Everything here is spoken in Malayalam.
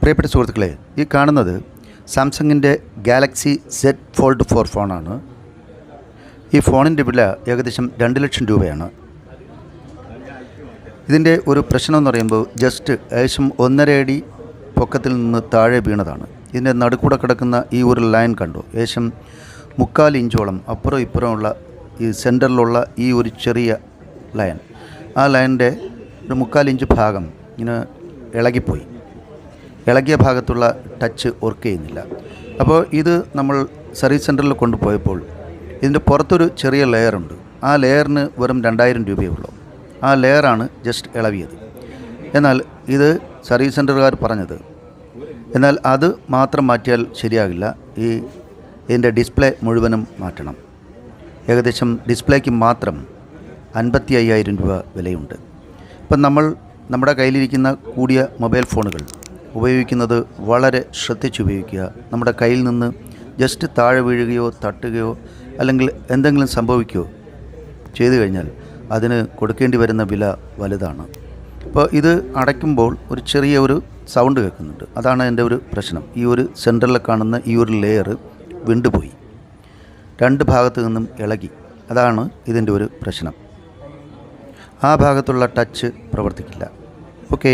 പ്രിയപ്പെട്ട സുഹൃത്തുക്കളെ ഈ കാണുന്നത് സാംസങ്ങിന്റെ ഗാലക്സി സെഡ് ഫോൾഡ് ഫോർ ഫോണാണ്. ഈ ഫോണിന്റെ വില ഏകദേശം രണ്ട് ലക്ഷം രൂപയാണ്. ഇതിന്റെ ഒരു പ്രശ്നം എന്ന് പറയുമ്പോൾ ജസ്റ്റ് ഏകദേശം ഒന്നര അടി പൊക്കത്തിൽ നിന്ന് താഴെ വീണതാണ്. ഇതിന്റെ നടുക്കൂടെ കിടക്കുന്ന ഈ ഒരു ലൈൻ കണ്ടു? ഏകദേശം മുക്കാൽ ഇഞ്ചോളം അപ്പുറം ഇപ്പുറമുള്ള ഈ സെന്ററിലുള്ള ഈ ഒരു ചെറിയ ലൈൻ ആ ലൈനിന്റെ ഒരു മുക്കാൽ ഇഞ്ച് ഭാഗം ഇങ്ങനെ ഇളകിപ്പോയി. ഇളകിയ ഭാഗത്തുള്ള ടച്ച് വർക്ക് ചെയ്യുന്നില്ല. അപ്പോൾ ഇത് നമ്മൾ സർവീസ് സെന്ററിൽ കൊണ്ടുപോയപ്പോൾ ഇതിന്റെ പുറത്തൊരു ചെറിയ ലെയറുണ്ട് ആ ലെയറിന് വെറും രണ്ടായിരം രൂപയേ ഉള്ളൂ. ആ ലെയറാണ് ജസ്റ്റ് ഇളവിയത് എന്നാൽ ഇത് സർവീസ് സെന്ററുകാർ പറഞ്ഞത് എന്നാൽ അത് മാത്രം മാറ്റിയാൽ ശരിയാകില്ല. ഈ ഇതിന്റെ ഡിസ്പ്ലേ മുഴുവനും മാറ്റണം. ഏകദേശം ഡിസ്പ്ലേക്ക് മാത്രം അൻപത്തി അയ്യായിരം രൂപ വിലയുണ്ട്. ഇപ്പം നമ്മൾ നമ്മുടെ കയ്യിലിരിക്കുന്ന കൂടിയ മൊബൈൽ ഫോണുകൾ ഉപയോഗിക്കുന്നത് വളരെ ശ്രദ്ധിച്ച് ഉപയോഗിക്കുക. നമ്മുടെ കയ്യിൽ നിന്ന് ജസ്റ്റ് താഴെ വീഴുകയോ തട്ടുകയോ അല്ലെങ്കിൽ എന്തെങ്കിലും സംഭവിക്കുകയോ ചെയ്തു കഴിഞ്ഞാൽ അതിന് കൊടുക്കേണ്ടി വരുന്ന വില വലുതാണ്. അപ്പോൾ ഇത് അടയ്ക്കുമ്പോൾ ഒരു ചെറിയ ഒരു സൗണ്ട് കേൾക്കുന്നുണ്ട്. അതാണ് എന്റെ ഒരു പ്രശ്നം. ഈ ഒരു സെന്ററിൽ കാണുന്ന ഈ ഒരു ലെയർ വിണ്ടുപോയി. രണ്ട് ഭാഗത്തു നിന്നും ഇളകി. അതാണ് ഇതിന്റെ ഒരു പ്രശ്നം. ആ ഭാഗത്തുള്ള ടച്ച് പ്രവർത്തിക്കില്ല. ഓക്കേ